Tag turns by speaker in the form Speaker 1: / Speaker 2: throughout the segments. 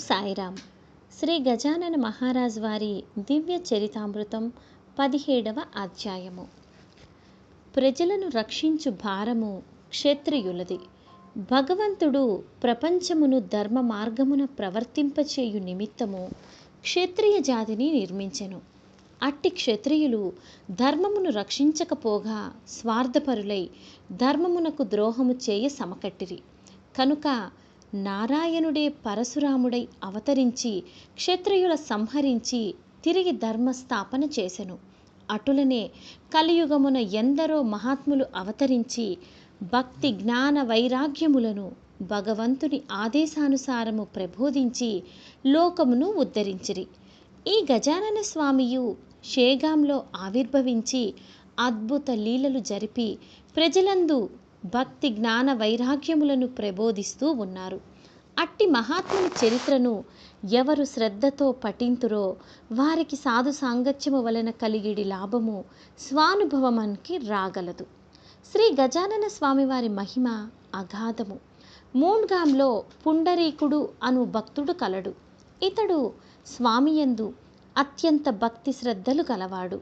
Speaker 1: సాయిరామ్. శ్రీ గజానన మహారాజ్ వారి దివ్య చరితామృతం పదిహేడవ అధ్యాయము. ప్రజలను రక్షించు భారము క్షత్రియులది. భగవంతుడు ప్రపంచమును ధర్మ మార్గమున ప్రవర్తింపచేయు నిమిత్తము క్షత్రియ జాతిని నిర్మించెను. అట్టి క్షత్రియులు ధర్మమును రక్షించకపోగా స్వార్థపరులై ధర్మమునకు ద్రోహము చేయ సమకట్టిరి. కనుక నారాయణుడే పరశురాముడై అవతరించి క్షత్రియుల సంహరించి తిరిగి ధర్మస్థాపన చేసెను. అటులనే కలియుగమున ఎందరో మహాత్ములు అవతరించి భక్తి జ్ఞాన వైరాగ్యములను భగవంతుని ఆదేశానుసారము ప్రబోధించి లోకమును ఉద్ధరించిరి. ఈ గజానన స్వామియు షేగాంలో ఆవిర్భవించి అద్భుత లీలలు జరిపి ప్రజలందు భక్తి జ్ఞాన వైరాగ్యములను ప్రబోధిస్తూ ఉన్నారు. అట్టి మహాత్ముని చరిత్రను ఎవరు శ్రద్ధతో పఠింతురో వారికి సాధు సాంగత్యము వలన కలిగిడి లాభము స్వానుభవమానికి రాగలదు. శ్రీ గజానన స్వామివారి మహిమ అగాధము. మూన్గాంలో పుండరీకుడు అను భక్తుడు కలడు. ఇతడు స్వామియందు అత్యంత భక్తి శ్రద్ధలు కలవాడు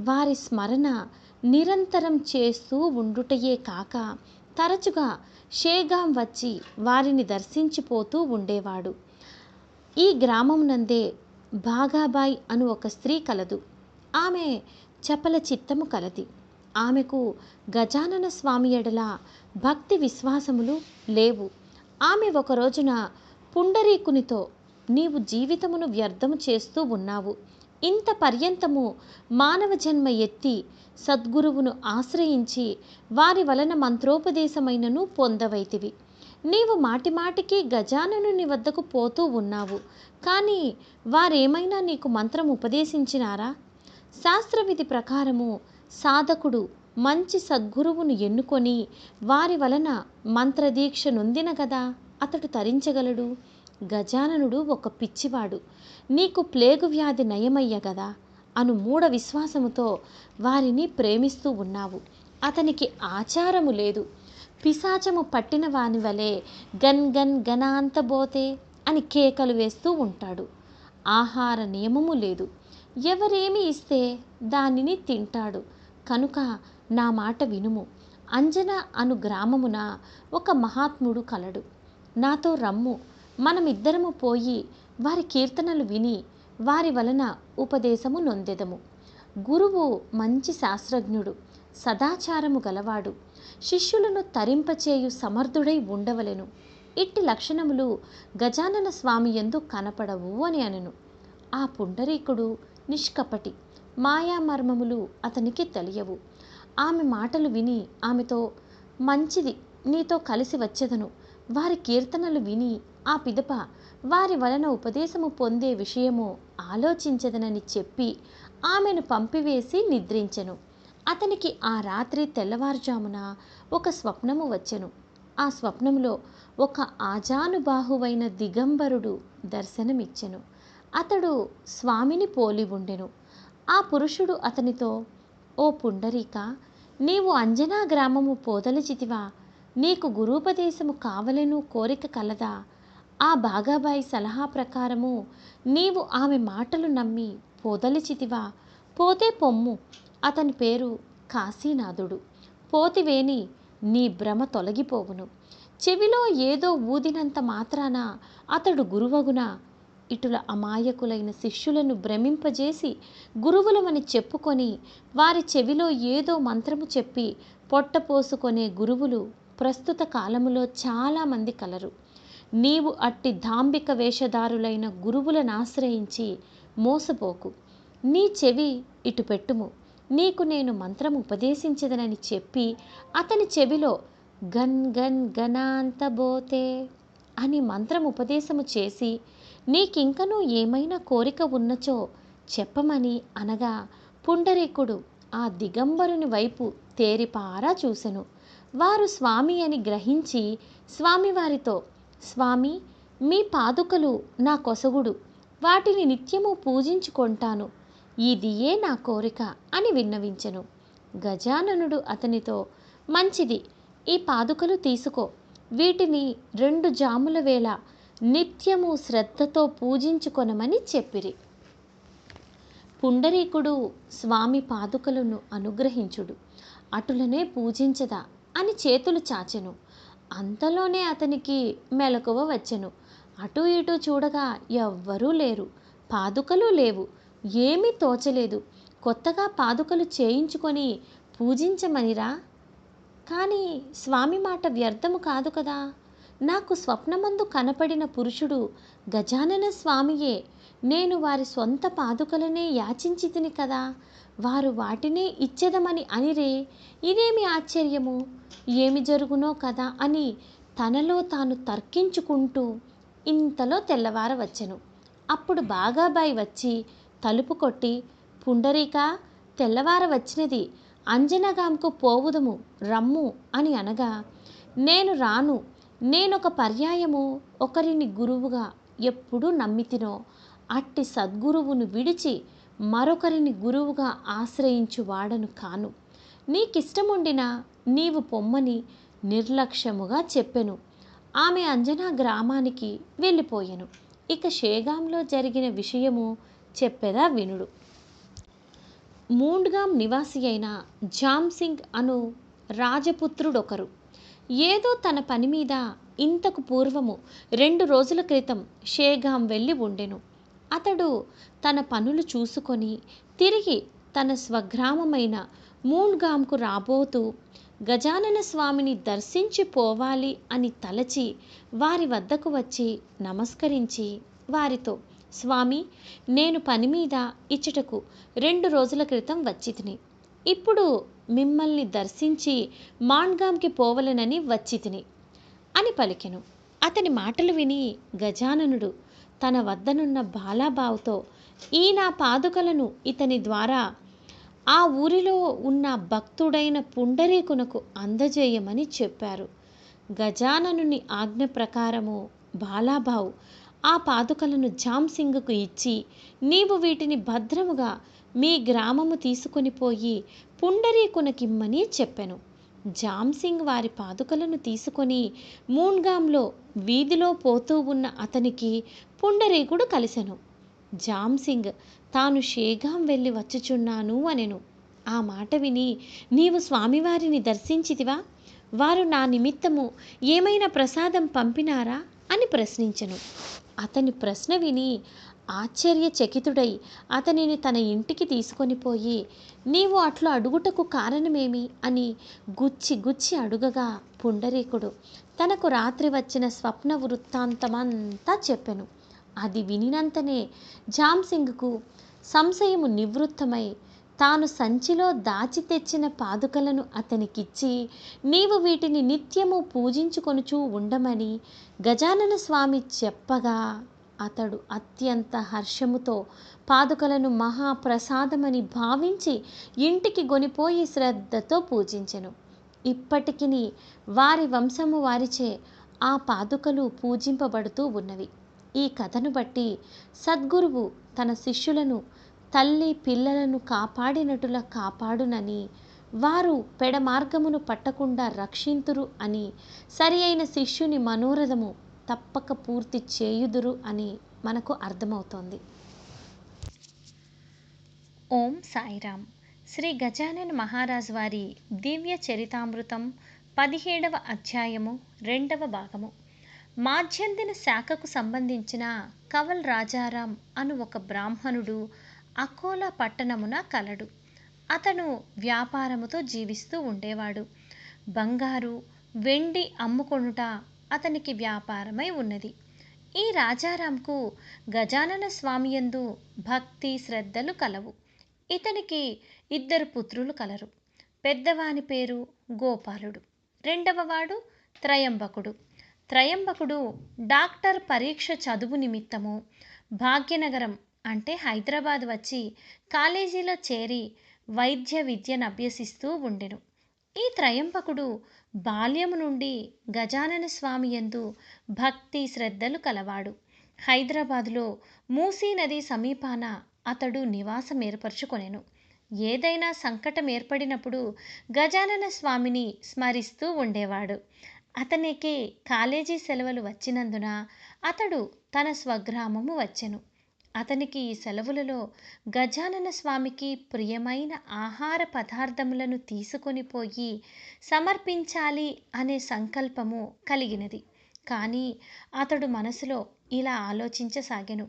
Speaker 1: వారి స్మరణ నిరంతరం చేస్తూ ఉండుటయే కాక తరచుగా షేగాం వచ్చి వారిని దర్శించిపోతూ ఉండేవాడు. ఈ గ్రామం నందే బాగాబాయ్ అను ఒక స్త్రీ కలదు. ఆమె చపల చిత్తము కలది. ఆమెకు గజానన స్వామి ఎడల భక్తి విశ్వాసములు లేవు. ఆమె ఒక రోజున పుండరీకునితో నీవు జీవితమును వ్యర్థము చేస్తూ ఉన్నావు. ఇంత పర్యంతము మానవ జన్మ ఎత్తి సద్గురువును ఆశ్రయించి వారి వలన మంత్రోపదేశమైనను పొందవైతివి. నీవు మాటిమాటికి గజాననుని వద్దకు పోతూ ఉన్నావు. కానీ వారేమైనా నీకు మంత్రం ఉపదేశించినారా? శాస్త్రవిధి ప్రకారము సాధకుడు మంచి సద్గురువును ఎన్నుకొని వారి వలన మంత్రదీక్ష నొందిన గదా అతడు తరించగలడు. గజాననుడు ఒక పిచ్చివాడు. నీకు ప్లేగు వ్యాధి నయమయ్య గదా అను మూఢ విశ్వాసముతో వారిని ప్రేమిస్తూ ఉన్నావు. అతనికి ఆచారము లేదు. పిశాచము పట్టిన వాని వలె గన్ గన్ గనాంతబోతే అని కేకలు వేస్తూ ఉంటాడు. ఆహార నియమము లేదు. ఎవరేమి ఇస్తే దానిని తింటాడు. కనుక నా మాట వినుము. అంజన అను గ్రామమున ఒక మహాత్ముడు కలడు. నాతో రమ్ము. మనమిద్దరము పోయి వారి కీర్తనలు విని వారి వలన ఉపదేశము నొందెదము. గురువు మంచి శాస్త్రజ్ఞుడు సదాచారము గలవాడు. శిష్యులను తరింపచేయు సమర్థుడై ఉండవలెను. ఇట్టి లక్షణములు గజానన స్వామి ఎందు కనపడవు అని అనెను. ఆ పుండరీకుడు నిష్కపటి మాయామర్మములు అతనికి తెలియవు. ఆమె మాటలు విని ఆమెతో మంచిది నీతో కలిసి వచ్చేదను. వారి కీర్తనలు విని ఆ పిదప వారి వలన ఉపదేశము పొందే విషయము ఆలోచించదనని చెప్పి ఆమెను పంపివేసి నిద్రించెను. అతనికి ఆ రాత్రి తెల్లవారుజామున ఒక స్వప్నము వచ్చెను. ఆ స్వప్నములో ఒక ఆజానుబాహువైన దిగంబరుడు దర్శనమిచ్చెను. అతడు స్వామిని పోలి ఉండెను. ఆ పురుషుడు అతనితో ఓ పుండరీక నీవు అంజనా గ్రామము పోదలచితివా నీకు గురూపదేశము కావలెను కోరిక కలదా? ఆ బాగాబాయి సలహా ప్రకారము నీవు ఆమె మాటలు నమ్మి పోదలిచితివా? పోతే పొమ్ము. అతని పేరు కాశీనాథుడు. పోతివేని నీ భ్రమ తొలగిపోవును. చెవిలో ఏదో ఊదినంత మాత్రాన అతడు గురువగున? ఇటుల అమాయకులైన శిష్యులను భ్రమింపజేసి గురువులమని చెప్పుకొని వారి చెవిలో ఏదో మంత్రము చెప్పి పొట్టపోసుకొనే గురువులు ప్రస్తుత కాలములో చాలామంది కలరు. నీవు అట్టి ధాంబిక వేషధారులైన గురువులను ఆశ్రయించి మోసపోకు. నీ చెవి ఇటు పెట్టుము. నీకు నేను మంత్రం ఉపదేశించదనని చెప్పి అతని చెవిలో గన్ గన్ గణాంతబోతే అని మంత్రం ఉపదేశము చేసి నీకింకనూ ఏమైనా కోరిక ఉన్నచో చెప్పమని అనగా పుండరీకుడు ఆ దిగంబరుని వైపు తేరిపారా చూసెను. వారు స్వామి అని గ్రహించి స్వామివారితో స్వామి మీ పాదుకలు నా కొసగుడు. వాటిని నిత్యము పూజించుకొంటాను. ఇదియే నా కోరిక అని విన్నవించెను. గజాననుడు అతనితో మంచిది ఈ పాదుకలు తీసుకో. వీటిని రెండు జాముల వేళ నిత్యము శ్రద్ధతో పూజించుకొనమని చెప్పిరి. పుండరీకుడు స్వామి పాదుకలను అనుగ్రహించుడు. అటులనే పూజించదా అని చేతులు చాచెను. అంతలోనే అతనికి మెలకువ వచ్చెను. అటు ఇటు చూడగా ఎవ్వరూ లేరు. పాదుకలు లేవు. ఏమీ తోచలేదు. కొత్తగా పాదుకలు చేయించుకొని పూజించమనిరా? కానీ స్వామి మాట వ్యర్థము కాదు కదా. నాకు స్వప్నమందు కనపడిన పురుషుడు గజానన స్వామియే. నేను వారి సొంత పాదుకలనే యాచించి తిని కదా. వారు వాటినే ఇచ్చెదమని అనిరే ఇదేమి ఆశ్చర్యము? ఏమి జరుగునో కదా అని తనలో తాను తర్కించుకుంటూ ఇంతలో తెల్లవార వచ్చెను అప్పుడు బాగాబాయి వచ్చి తలుపు కొట్టి పుండరీక తెల్లవార వచ్చినది అంజనగాంకు పోవుదము రమ్ము అని అనగా నేను రాను నేనొక పర్యాయము ఒకరిని గురువుగా ఎప్పుడు నమ్మితినో అట్టి సద్గురువును విడిచి మరొకరిని గురువుగా ఆశ్రయించు వాడను కాను. నీకిష్టముండినా నీవు పొమ్మని నిర్లక్ష్యముగా చెప్పెను. ఆమె అంజనా గ్రామానికి వెళ్ళిపోయెను. ఇక షేగాంలో జరిగిన విషయము చెప్పెదా వినుడు. మూండ్గాం నివాసి అయిన జామ్సింగ్ అను రాజపుత్రుడొకరు. ఏదో తన పని మీద ఇంతకు పూర్వము రెండు రోజుల క్రితం షేగాం వెళ్ళి ఉండెను. అతడు తన పనులు చూసుకొని తిరిగి తన స్వగ్రామమైన మూన్గామ్కు రాబోతూ గజానన స్వామిని దర్శించి పోవాలి అని తలచి వారి వద్దకు వచ్చి నమస్కరించి వారితో స్వామి నేను పని మీద ఇచ్చటకు రెండు రోజుల క్రితం వచ్చితిని. ఇప్పుడు మిమ్మల్ని దర్శించి మాన్గామ్కి పోవలెనని వచ్చితిని అని పలికెను. అతని మాటలు విని గజాననుడు తన వద్దనున్న బాలాబావుతో ఈ నా పాదుకలను ఇతని ద్వారా ఆ ఊరిలో ఉన్న భక్తుడైన పుండరీకునకు అందజేయమని చెప్పారు. గజాననుని ఆజ్ఞ ప్రకారము బాలాబావు ఆ పాదుకలను జామ్సింగ్కు ఇచ్చి నీవు వీటిని భద్రముగా మీ గ్రామము తీసుకొని పోయి పుండరీకునకిమ్మని చెప్పెను. జామ్సింగ్ వారి పాదుకలను తీసుకొని మూన్గాంలో వీధిలో పోతూ ఉన్న అతనికి పుండరీకుడు కలిసెను. జామ్సింగ్ తాను షేగాం వెళ్ళి వచ్చుచున్నాను అనెను. ఆ మాట విని నీవు స్వామివారిని దర్శించితివా? వారు నా నిమిత్తము ఏమైనా ప్రసాదం పంపినారా? అని ప్రశ్నించెను. అతని ప్రశ్న విని ఆశ్చర్యచకితుడై అతనిని తన ఇంటికి తీసుకొని పోయి నీవు అట్లా అడుగుటకు కారణమేమి? అని గుచ్చి గుచ్చి అడుగగా పుండరీకుడు తనకు రాత్రి వచ్చిన స్వప్న వృత్తాంతమంతా చెప్పెను. అది వినినంతనే జామ్సింగ్కు సంశయము నివృత్తమై తాను సంచిలో దాచి తెచ్చిన పాదుకలను అతనికిచ్చి నీవు వీటిని నిత్యము పూజించుకొనుచూ ఉండమని గజానన స్వామి చెప్పగా అతడు అత్యంత హర్షముతో పాదుకలను మహాప్రసాదమని భావించి ఇంటికి గొనిపోయి శ్రద్ధతో పూజించెను. ఇప్పటికిని వారి వంశము వారిచే ఆ పాదుకలు పూజింపబడుతూ ఉన్నవి. ఈ కథను బట్టి సద్గురువు తన శిష్యులను తల్లి పిల్లలను కాపాడినటుల కాపాడునని వారు పెడమార్గమును పట్టకుండా రక్షింతురు అని సరి అయిన శిష్యుని మనోరథము తప్పక పూర్తి చేయుదురు అని మనకు అర్థమవుతోంది. ఓం సాయిరామ్. శ్రీ గజానన్ మహారాజ్ వారి దివ్య చరితామృతం పదిహేడవ అధ్యాయము రెండవ భాగము. మాధ్యందిన శాఖకు సంబంధించిన కవల్ రాజారాం అను ఒక బ్రాహ్మణుడు అకోలా పట్టణమున కలడు. అతను వ్యాపారముతో జీవిస్తూ ఉండేవాడు. బంగారు వెండి అమ్ముకొనుట అతనికి వ్యాపారమై ఉన్నది. ఈ రాజారాంకు గజానన స్వామియందు భక్తి శ్రద్ధలు కలవు. ఇతనికి ఇద్దరు పుత్రులు కలరు. పెద్దవాని పేరు గోపాలుడు. రెండవవాడు త్రయంబకుడు. త్రయంబకుడు డాక్టర్ పరీక్ష చదువు నిమిత్తము భాగ్యనగరం అంటే హైదరాబాద్ వచ్చి కాలేజీలో చేరి వైద్య విద్యను అభ్యసిస్తూ ఉండెను. ఈ త్రయంబకుడు బాల్యము నుండి గజానన స్వామి యందు భక్తి శ్రద్ధలు కలవాడు. హైదరాబాదులో మూసీ నది సమీపాన అతడు నివాసం ఏర్పరచుకొనెను. ఏదైనా సంకటం ఏర్పడినప్పుడు గజానన స్వామిని స్మరిస్తూ ఉండేవాడు. అతనికి కాలేజీ సెలవులు వచ్చినందున అతడు తన స్వగ్రామము వచ్చెను. అతనికి ఈ సెలవులలో గజానన స్వామికి ప్రియమైన ఆహార పదార్థములను తీసుకొని పోయి సమర్పించాలి అనే సంకల్పము కలిగినది. కానీ అతడు మనసులో ఇలా ఆలోచించసాగెను.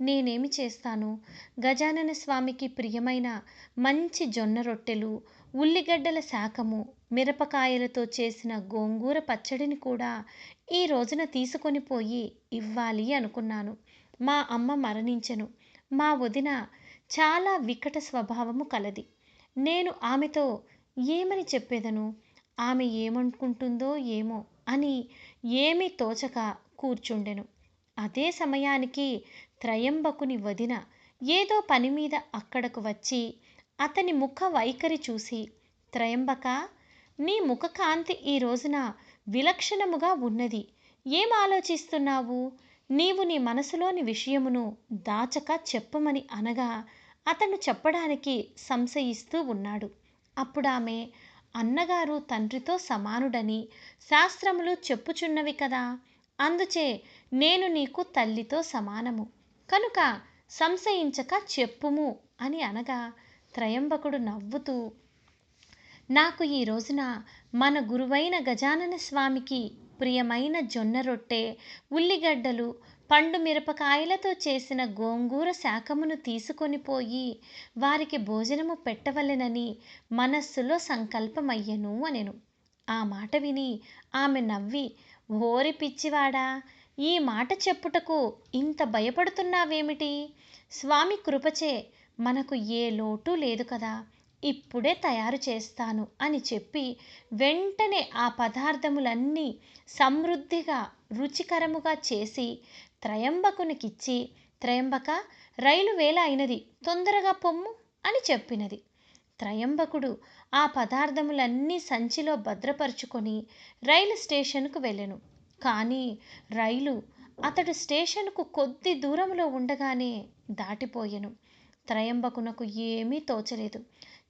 Speaker 1: నేనేమి చేస్తాను? గజానన స్వామికి ప్రియమైన మంచి జొన్న రొట్టెలు ఉల్లిగడ్డల శాకము మిరపకాయలతో చేసిన గోంగూర పచ్చడిని కూడా ఈ రోజున తీసుకొని పోయి ఇవ్వాలి అనుకున్నాను. మా అమ్మ మరణించెను. మా వదిన చాలా వికట స్వభావము కలది. నేను ఆమెతో ఏమని చెప్పేదను? ఆమె ఏమనుకుంటుందో ఏమో అని ఏమీ తోచక కూర్చుండెను. అదే సమయానికి త్రయంబకుని వదిన ఏదో పని మీద అక్కడకు వచ్చి అతని ముఖ వైఖరి చూసి త్రయంబక నీ ముఖ కాంతి ఈ రోజున విలక్షణముగా ఉన్నది. ఏం ఆలోచిస్తున్నావు? నీవు నీ మనసులోని విషయమును దాచక చెప్పమని అనగా అతను చెప్పడానికి సంశయిస్తూ ఉన్నాడు. అప్పుడామె అన్నగారు తండ్రితో సమానుడని శాస్త్రములు చెప్పుచున్నవి కదా! అందుచే నేను నీకు తల్లితో సమానము. కనుక సంశయించక చెప్పుము అని అనగా త్రయంబకుడు నవ్వుతూ నాకు ఈ రోజున మన గురువైన గజానన స్వామికి ప్రియమైన జొన్న రొట్టె ఉల్లిగడ్డలు పండు మిరపకాయలతో చేసిన గోంగూర శాఖమును తీసుకొని పోయి వారికి భోజనము పెట్టవలెనని మనస్సులో సంకల్పమయ్యను అనెను. ఆ మాట విని ఆమె నవ్వి ఓరి పిచ్చివాడా ఈ మాట చెప్పుటకు ఇంత భయపడుతున్నావేమిటి? స్వామి కృపచే మనకు ఏ లోటు లేదు కదా. ఇప్పుడే తయారు చేస్తాను అని చెప్పి వెంటనే ఆ పదార్థములన్నీ సమృద్ధిగా రుచికరముగా చేసి త్రయంబకునికిచ్చి త్రయంబక రైలు వేళ అయినది తొందరగా పొమ్ము అని చెప్పినది. త్రయంబకుడు ఆ పదార్థములన్నీ సంచిలో భద్రపరుచుకొని రైలు స్టేషన్కు వెళ్ళెను. కానీ రైలు అతడు స్టేషన్కు కొద్ది దూరంలో ఉండగానే దాటిపోయెను. త్రయంబకునకు ఏమీ తోచలేదు.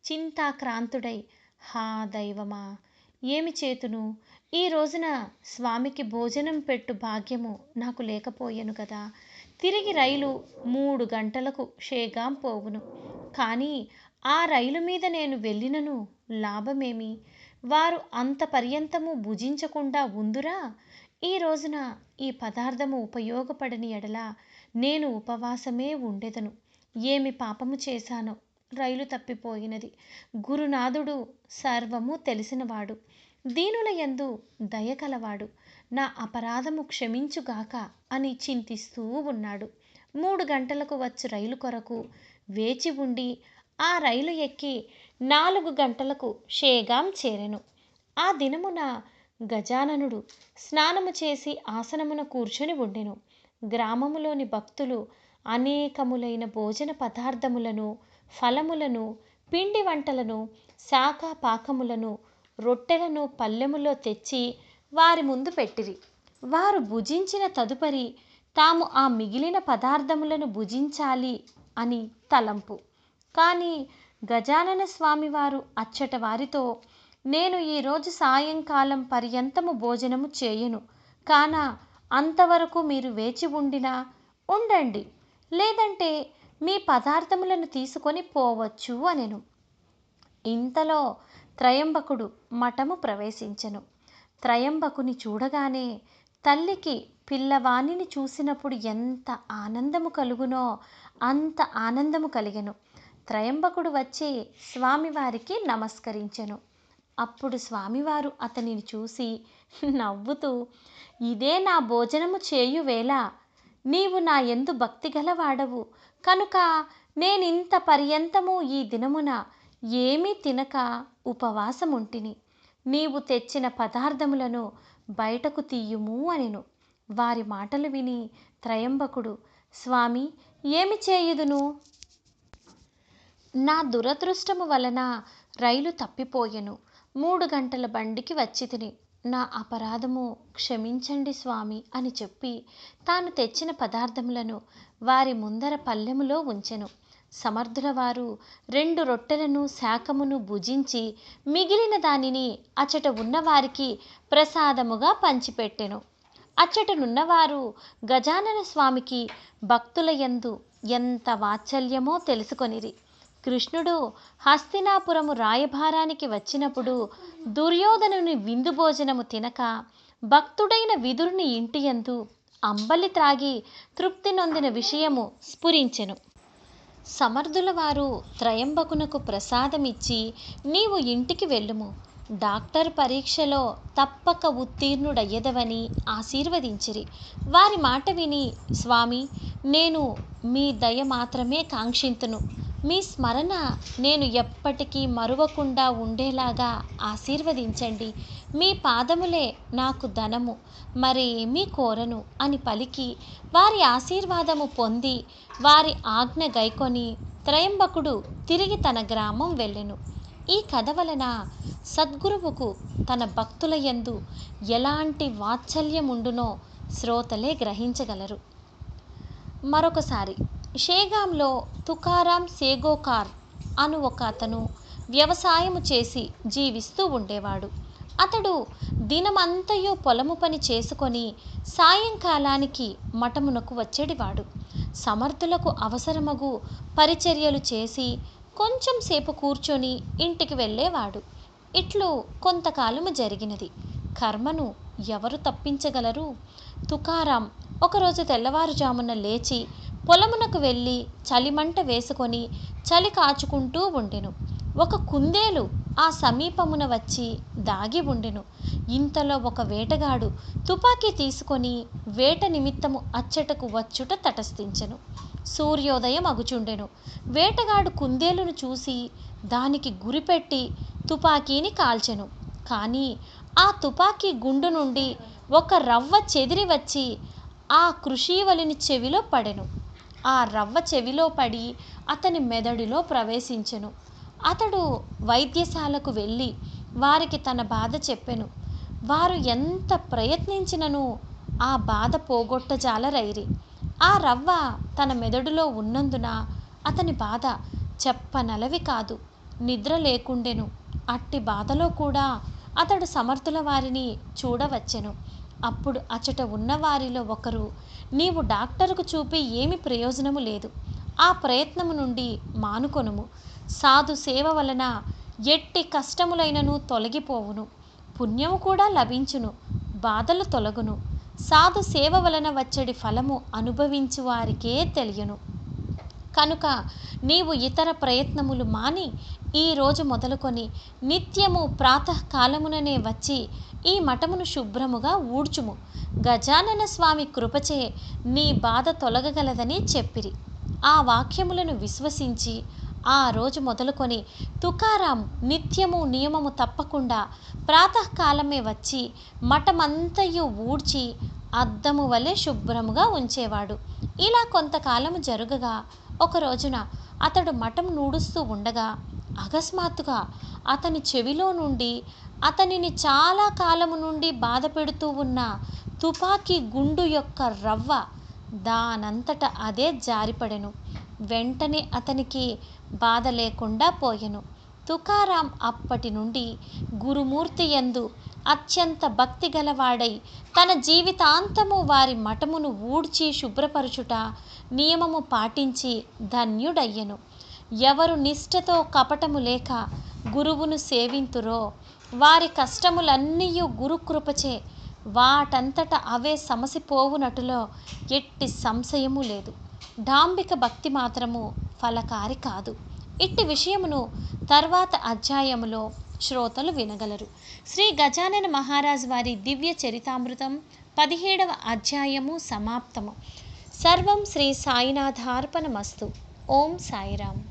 Speaker 1: చింతాక్రాంతుడై హా దైవమా ఏమి చేతును? ఈ రోజున స్వామికి భోజనం పెట్టు భాగ్యము నాకు లేకపోయెను కదా తిరిగి రైలు మూడు గంటలకు షేగాం పోవును. కానీ ఆ రైలు మీద నేను వెళ్ళినను లాభమేమి? వారు అంత పర్యంతము భుజించకుండా ఉందురా? ఈ రోజున ఈ పదార్థము ఉపయోగపడని ఎడల నేను ఉపవాసమే ఉండెదను. ఏమి పాపము చేశానో రైలు తప్పిపోయినది. గురునాథుడు సర్వము తెలిసినవాడు. దీనుల యందు దయకలవాడు నా అపరాధము క్షమించుగాక అని చింతిస్తూ ఉన్నాడు. మూడు గంటలకు వచ్చు రైలు కొరకు వేచి ఉండి ఆ రైలు ఎక్కి నాలుగు గంటలకు షేగాం చేరెను. ఆ దినమున గజాననుడు స్నానము చేసి ఆసనమున కూర్చొని ఉండెను. గ్రామములోని భక్తులు అనేకములైన భోజన పదార్థములను ఫలములను పిండి వంటలను శాఖ పాకములను రొట్టెలను పల్లెములో తెచ్చి వారి ముందు పెట్టిరి. వారు భుజించిన తదుపరి తాము ఆ మిగిలిన పదార్థములను భుజించాలి అని తలంపు. కానీ గజానన స్వామివారు అచ్చట వారితో నేను ఈరోజు సాయంకాలం పర్యంతము భోజనము చేయను. కాన అంతవరకు మీరు వేచి ఉండినా ఉండండి. లేదంటే మీ పదార్థములను తీసుకొని పోవచ్చు అనెను. ఇంతలో త్రయంబకుడు మఠము ప్రవేశించెను. త్రయంబకుని చూడగానే తల్లికి పిల్లవాణిని చూసినప్పుడు ఎంత ఆనందము కలుగునో అంత ఆనందము కలిగెను. త్రయంబకుడు వచ్చి స్వామివారికి నమస్కరించెను. అప్పుడు స్వామివారు అతనిని చూసి నవ్వుతూ ఇదే నా భోజనము చేయు వేళ నీవు నా ఎందు భక్తి గలవాడవు. కనుక నేనింత పర్యంతము ఈ దినమున ఏమీ తినక ఉపవాసముంటిని. నీవు తెచ్చిన పదార్థములను బయటకు తీయుము అనెను. వారి మాటలు విని త్రయంబకుడు స్వామి ఏమి చేయుదును? నా దురదృష్టము వలన రైలు తప్పిపోయెను. మూడు గంటల బండికి వచ్చి తిని నా అపరాధము క్షమించండి స్వామి అని చెప్పి తాను తెచ్చిన పదార్థములను వారి ముందర పల్లెములో ఉంచెను. సమర్థుల వారు రెండు రొట్టెలను శాఖమును భుజించి మిగిలిన దానిని అచట ఉన్నవారికి ప్రసాదముగా పంచిపెట్టెను. అచ్చటనున్నవారు గజానన స్వామికి భక్తుల యందు ఎంత వాత్సల్యమో తెలుసుకొనిరి. కృష్ణుడు హస్తినాపురము రాయభారానికి వచ్చినప్పుడు దుర్యోధనుని విందు భోజనము తినక భక్తుడైన విదురుని ఇంటియందు అంబలి త్రాగి తృప్తి నొందిన విషయము స్ఫురించెను. సమర్థుల వారు త్రయంబకునకు ప్రసాదమిచ్చి నీవు ఇంటికి వెళ్ళుము. డాక్టర్ పరీక్షలో తప్పక ఉత్తీర్ణుడయ్యదవని ఆశీర్వదించిరి. వారి మాట విని స్వామి నేను మీ దయ మాత్రమే కాంక్షింతును. మీ స్మరణ నేను ఎప్పటికీ మరువకుండా ఉండేలాగా ఆశీర్వదించండి. మీ పాదములే నాకు ధనము మరేమీ కోరను అని పలికి వారి ఆశీర్వాదము పొంది వారి ఆజ్ఞ గైకొని త్రయంబకుడు తిరిగి తన గ్రామం వెళ్ళెను. ఈ కథ వలన సద్గురువుకు తన భక్తుల యందు ఎలాంటి వాత్సల్యముండునో శ్రోతలే గ్రహించగలరు. మరొకసారి షేగాంలో తుకారాం సేగోకార్ అను ఒక అతను వ్యవసాయము చేసి జీవిస్తూ ఉండేవాడు. అతడు దినమంతయు పొలము పని చేసుకొని సాయంకాలానికి మఠమునకు వచ్చేటివాడు సమర్థులకు అవసరమగు పరిచర్యలు చేసి కొంచెం సేపు కూర్చొని ఇంటికి వెళ్ళేవాడు. ఇట్లు కొంతకాలము జరిగినది. కర్మను ఎవరు తప్పించగలరు? తుకారాం ఒకరోజు తెల్లవారుజామున లేచి పొలమునకు వెళ్ళి చలిమంట వేసుకొని చలి కాచుకుంటూ ఉండెను. ఒక కుందేలు ఆ సమీపమున వచ్చి దాగి ఉండెను. ఇంతలో ఒక వేటగాడు తుపాకీ తీసుకొని వేట నిమిత్తము అచ్చటకు వచ్చుట తటస్థించెను. సూర్యోదయం అగుచుండెను. వేటగాడు కుందేలును చూసి దానికి గురిపెట్టి తుపాకీని కాల్చెను. కానీ ఆ తుపాకీ గుండు నుండి ఒక రవ్వ చెదిరి వచ్చి ఆ కృషీవలిని చెవిలో పడెను. ఆ రవ్వ చెవిలో పడి అతని మెదడులో ప్రవేశించెను. అతడు వైద్యశాలకు వెళ్ళి వారికి తన బాధ చెప్పెను. వారు ఎంత ప్రయత్నించినను ఆ బాధ పోగొట్టజాలరైరి. ఆ రవ్వ తన మెదడులో ఉన్నందున అతని బాధ చెప్పనలవి కాదు. నిద్ర లేకుండెను. అట్టి బాధలో కూడా అతడు సమర్థుల వారిని చూడవచ్చెను. అప్పుడు అచట ఉన్నవారిలో ఒకరు నీవు డాక్టరుకు చూపి ఏమి ప్రయోజనము లేదు. ఆ ప్రయత్నము నుండి మానుకొనుము. సాధు సేవ వలన ఎట్టి కష్టములైనను తొలగిపోవును. పుణ్యము కూడా లభించును. బాధలు తొలగును. సాధు సేవ వలన వచ్చడి ఫలము అనుభవించు వారికే తెలియను. కనుక నీవు ఇతర ప్రయత్నములు మాని ఈ రోజు మొదలుకొని నిత్యము ప్రాతకాలముననే వచ్చి ఈ మఠమును శుభ్రముగా ఊడ్చుము. గజానన స్వామి కృపచే నీ బాధ తొలగగలదని చెప్పిరి. ఆ వాక్యములను విశ్వసించి ఆ రోజు మొదలుకొని తుకారాం నిత్యము నియమము తప్పకుండా ప్రాతకాలమే వచ్చి మఠమంతయు ఊడ్చి అద్దము వలె శుభ్రముగా ఉంచేవాడు. ఇలా కొంతకాలము జరుగగా ఒక రోజున అతడు మఠం నూడుస్తూ ఉండగా అకస్మాత్తుగా అతని చెవిలో నుండి అతనిని చాలా కాలము నుండి బాధ పెడుతూ ఉన్న తుపాకీ గుండు యొక్క రవ్వ దానంతట అదే జారిపడెను. వెంటనే అతనికి బాధ లేకుండా పోయెను. తుకారాం అప్పటి నుండి గురుమూర్తి యందు అత్యంత భక్తి గలవాడై తన జీవితాంతము వారి మఠమును ఊడ్చి శుభ్రపరచుట నియమము పాటించి ధన్యుడయ్యెను. ఎవరు నిష్ఠతో కపటము లేక గురువును సేవింతురో వారి కష్టములన్నీయు గురుకృపచే వాటంతట అవే సమసిపోవునటులో ఎట్టి సంశయము లేదు. డాంబిక భక్తి మాత్రము ఫలకారి కాదు. ఇట్టి విషయమును తర్వాత అధ్యాయములో శ్రోతలు వినగలరు. శ్రీ గజానన మహారాజ్ వారి దివ్య చరితామృతం పదిహేడవ అధ్యాయము సమాప్తము. సర్వం శ్రీ సాయినాథార్పణమస్తు. ఓం సాయిరామ్.